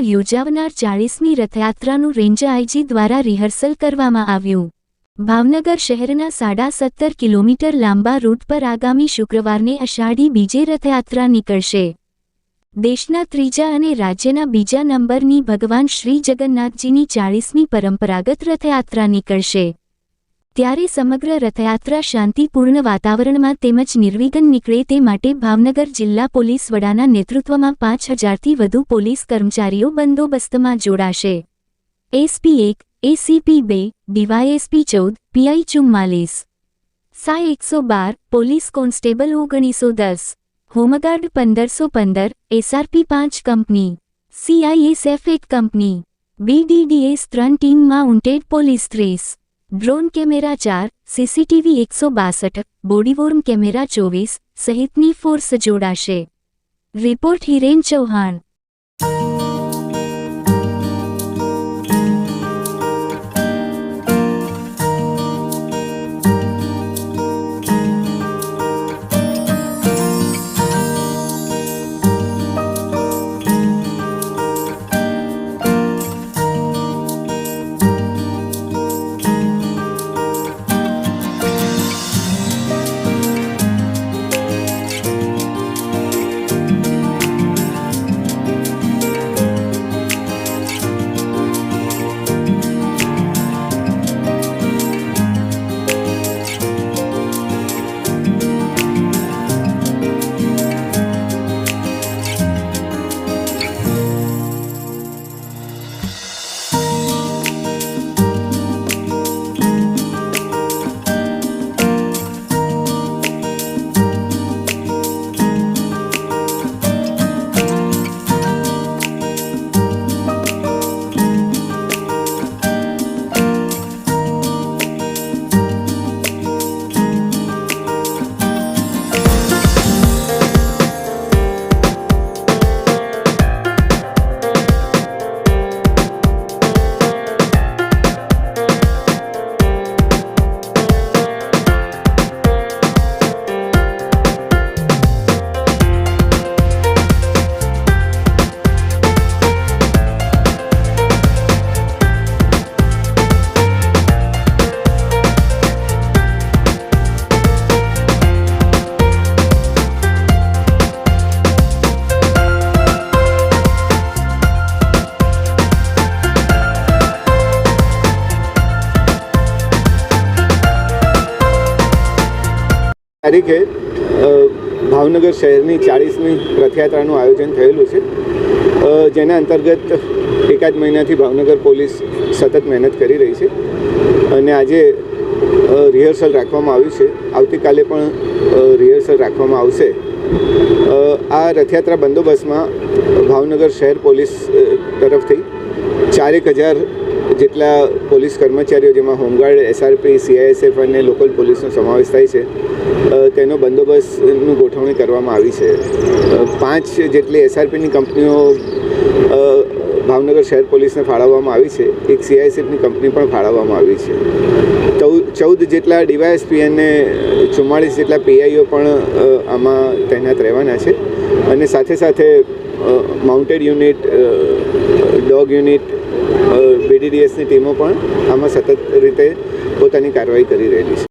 ભાવનગરમાં યોજાવનાર ચાળીસમી રથયાત્રાનું રેન્જ આઈજી દ્વારા રિહર્સલ કરવામાં આવ્યું. ભાવનગર શહેરના સાડા સત્તર કિલોમીટર લાંબા રૂટ પર આગામી શુક્રવારને અષાઢી બીજે રથયાત્રા નીકળશે. દેશના ત્રીજા અને રાજ્યના બીજા નંબરની ભગવાન શ્રી જગન્નાથજીની ચાળીસમી પરંપરાગત રથયાત્રા નીકળશે. ત્યારે સમગ્ર રથયાત્રા શાંતિપૂર્ણ વાતાવરણમાં તેમજ નિર્વિઘ્ન નીકળે તે માટે ભાવનગર જિલ્લા પોલીસ વડાના નેતૃત્વમાં પાંચ હજારથી વધુ પોલીસ કર્મચારીઓ બંદોબસ્તમાં જોડાશે. એસપી એક, એસીપી બે, ડીવાયએસપી ચૌદ, પીઆઈ ચુમ્માલીસ. સાય એકસો બાર, પોલીસ કોન્સ્ટેબલ ઓગણીસો દસ. હોમગાર્ડ પંદરસો પંદર, એસઆરપી પાંચ કંપની. સીઆઈએસએફ એક કંપની. બીડીડીએસ ત્રણ ટીમ માઉન્ટેડ પોલીસ ત્રીસ. ડ્રોન કેમેરા ચાર, સીસીટીવી એકસો બાસઠ, બોડીવોર્મ કેમેરા ચોવીસ, સહિતની ફોર્સ જોડાશે. રિપોર્ટ હિરેન ચૌહાણ. તારીખે ભાવનગર શહેરની ચાળીસમી રથયાત્રાનું આયોજન થયેલું છે. જેના અંતર્ગત એકાદ મહિનાથી ભાવનગર પોલીસ સતત મહેનત કરી રહી છે અને આજે રિહર્સલ રાખવામાં આવ્યું છે. આવતીકાલે પણ રિહર્સલ રાખવામાં આવશે. આ રથયાત્રા બંદોબસ્તમાં ભાવનગર શહેર પોલીસ તરફથી ચારેક હજાર જેટલા પોલીસ કર્મચારીઓ, જેમાં હોમગાર્ડ, એસઆરપી, સીઆઈએસએફ અને લોકલ પોલીસનો સમાવેશ થાય છે તેનો બંદોબસ્તનું ગોઠવણી કરવામાં આવી છે. પાંચ જેટલી એસઆરપીની કંપનીઓ ભાવનગર શહેર પોલીસને ફાળવવામાં આવી છે. એક સીઆઈએસએફની કંપની પણ ફાળવવામાં આવી છે. ચૌદ ચૌદ જેટલા ડીવાયએસપી અને ચુમ્માળીસ જેટલા પીઆઈઓ પણ આમાં તૈનાત રહેવાના છે. અને સાથે સાથે માઉન્ટેડ યુનિટ ડોગ યુનિટ બીડીડીએસની ટીમો પણ આમાં સતત રીતે પોતાની કાર્યવાહી કરી રહેલી છે.